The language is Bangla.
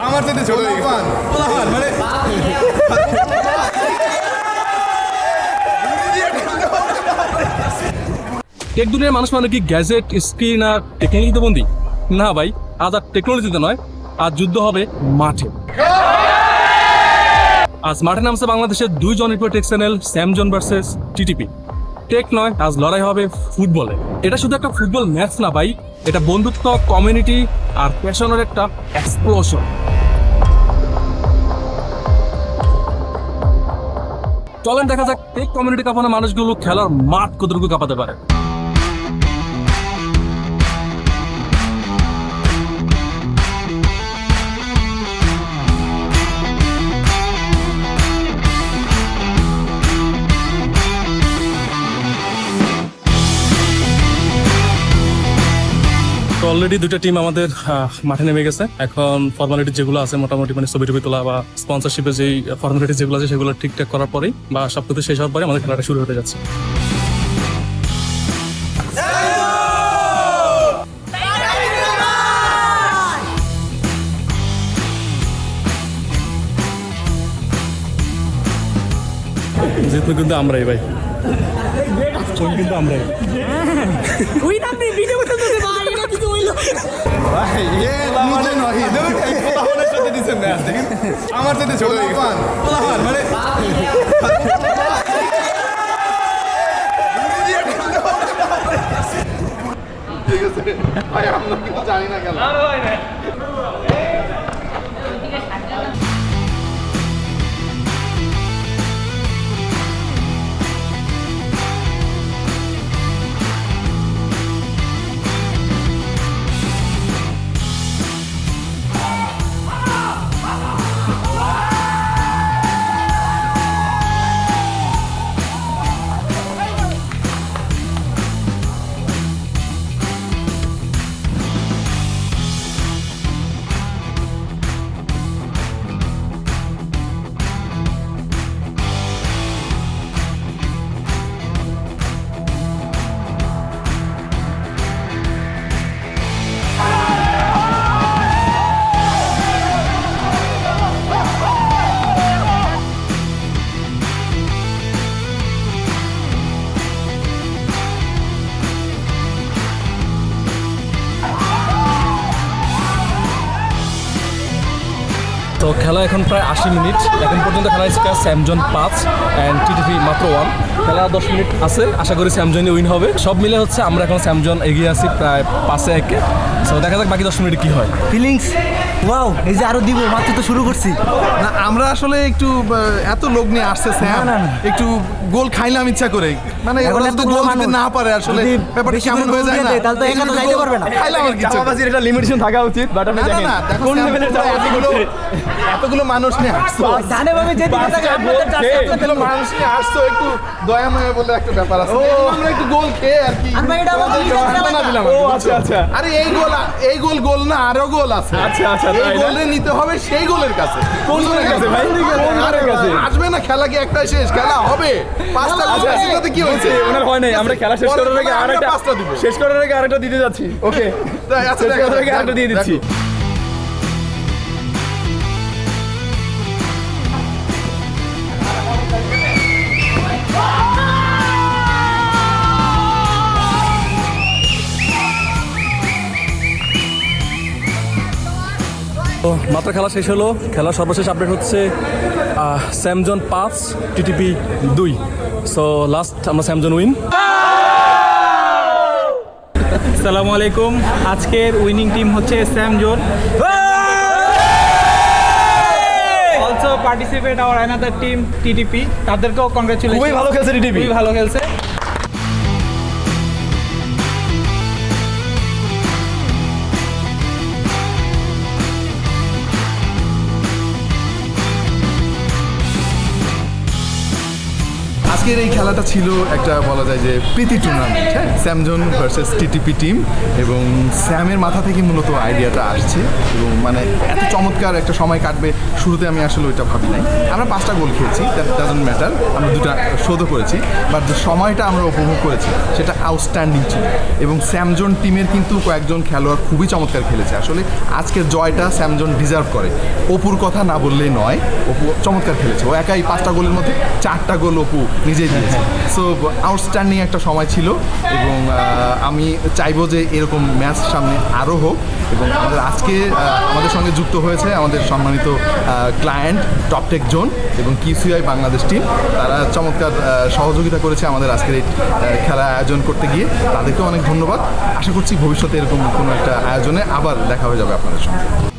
আমার সাথে ছোট পোলাপান মানে টেক দুনিয়ার মানুষ মানে কি গ্যাজেট স্ক্রিন আর টেকনোলজিতে বন্দি? না ভাই আজ আর টেকনোলজিতে নয় আজ যুদ্ধ হবে মাঠে। আজ মাঠে নামছে বাংলাদেশের দুই জনপ্রিয় tech channel Samzone versus TTP tech নয়, আজ লড়াই হবে ফুটবলে। এটা শুধু একটা ফুটবল ম্যাচ না ভাই, এটা বন্ধুত্ব কমিউনিটি আর প্যাশনের একটা এক্সপ্লোশন চলেন দেখা যাক, টেক কমিউনিটি কাঁপানো মানুষগুলো খেলার মাঠ কতটুকু কাঁপাতে পারে। অলরেডি দুটো টিম আমাদের মাঠে নেমে গেছে। এখন ফর্মালিটি যেগুলো আছে, মোটামুটি মানে ছবি টবি তোলা বা স্পন্সরশিপের যেই ফর্মালিটি যেগুলো আছে, সেগুলো ঠিকঠাক করার পরেই বা সব কিছু শেষ হওয়ার পরে আমাদের খেলাটা শুরু হতে যাচ্ছে। যেহেতু কিন্তু আমরাই ভাই। কিন্তু আমরাই ওই না আপনি ভিডিও করতে ভাই এটা কিছু হইল ভাই এ নতুন নয় দেখুন সাথে দিচ্ছেন ম্যাচ দেখেন আমার সাথে ছোট হয়ে গেছে পোলাপান মানে ঠিক আছে। ভাই, আমরা কিন্তু জানি না কেন। তো খেলা এখন প্রায় আশি মিনিট। এখন পর্যন্ত খেলা হয়েছে স্যামজন পাঁচ অ্যান্ড টিটিভি মাত্র ওয়ান খেলা দশ মিনিট আছে আশা করি স্যামজনই উইন হবে। সব মিলে হচ্ছে আমরা এখন স্যামজন এগিয়ে আছি প্রায় পাঁচে একে। সো দেখা যাক বাকি দশ মিনিট কি হয়। ফিলিংস ওয়াও এই যে আরও দিব মাত্র তো শুরু করছি। না আমরা আসলে একটু এত লোক নিয়ে আসছে স্যাম। না, না। একটু গোল খাইলাম ইচ্ছা করে। মানে এখন ওরা গোল দিতে না পারে আসলে ব্যাপারটা কেমন হয়ে যায় না। তাহলে তো একা তো যাইতে পারবে না। খাইলাম আর কিছু একটা লিমিটেশন থাকা উচিত বাট আপনি কোন লেভেলের তোমরা চাপাবাজি এতগুলো মানুষ নিয়ে আসছো। জানে ভাবে যে দিকে তাকায় আপনাদের চার খেয়ে, সাতটা এতগুলো মানুষ। নিয়ে আসছো একটু দয়াময়া বলে একটা ব্যাপার আছে। আমরা একটু গোল খেয়ে আর কি। আর আচ্ছা আচ্ছা। আরে এই গোল এই গোল গোল না আরও গোল আছে। আচ্ছা, আচ্ছা, এই গোলে নিতে হবে সেই গোলের কাছে। কোন গোলের কাছে ভাই? কোন গোলের কাছে? আসবে না খেলা কি একটাই শেষ? খেলা হবে। পাঁচটা গোল আচ্ছা, আছে, কি হয়েছে? ওনার হয় নাই আমরা খেলা শেষ করার আগে আরেকটা পাঁচটা দিব। শেষ করার আগে আরেকটা দিতে যাচ্ছি ওকে আচ্ছা, আরেকটা দিয়ে দিচ্ছি। মাত্র খেলা শেষ হলো। খেলার সর্বশেষ আপডেট হচ্ছে স্যামজন পাঁচ টিটিপি দুই। সো লাস্ট আমরা স্যামজন উইন আসসালামু আলাইকুম। আজকের উইনিং টিম হচ্ছে Sam zone also participate our another team TTP. তাদেরকেও কংগ্রেচুলেশন খুবই ভালো খেলছে টিভি খুবই ভালো খেলছে। আজকের এই খেলাটা ছিল একটা বলা যায় যে প্রীতি টুর্নামেন্ট হ্যাঁ? স্যামজন ভার্সেস টিটিপি টিম এবং স্যামের মাথা থেকে মূলত আইডিয়াটা আসছে এবং মানে এত চমৎকার একটা সময় কাটবে, শুরুতে আমি আসলে ওইটা ভাবি নাই। আমরা পাঁচটা গোল খেয়েছি দ্যাট ডাজন্ট ম্যাটার আমরা দুটা শোধও করেছি বাট যে সময়টা আমরা উপভোগ করেছি, সেটা আউটস্ট্যান্ডিং ছিল। এবং স্যামজন টিমের কিন্তু কয়েকজন খেলোয়াড় খুবই চমৎকার খেলেছে। আসলে আজকের জয়টা স্যামজন ডিজার্ভ করে। অপুর কথা না বললেই নয়, অপু চমৎকার খেলেছে। ও একাই পাঁচটা গোলের মধ্যে চারটা গোল অপু নিজেই দিয়েছে। সো আউটস্ট্যান্ডিং একটা সময় ছিল এবং আমি চাইব যে এরকম ম্যাচ সামনে আরও হোক এবং আমাদের আজকে আমাদের সঙ্গে যুক্ত হয়েছে আমাদের সম্মানিত ক্লায়েন্ট টপটেক জোন এবং কিউসিআই বাংলাদেশ টিম তারা চমৎকার সহযোগিতা করেছে আমাদের আজকের এই খেলা আয়োজন করতে গিয়ে। তাদেরকেও অনেক ধন্যবাদ। আশা করছি ভবিষ্যতে এরকম কোনো একটা আয়োজনে আবার দেখা হয়ে যাবে আপনাদের সঙ্গে।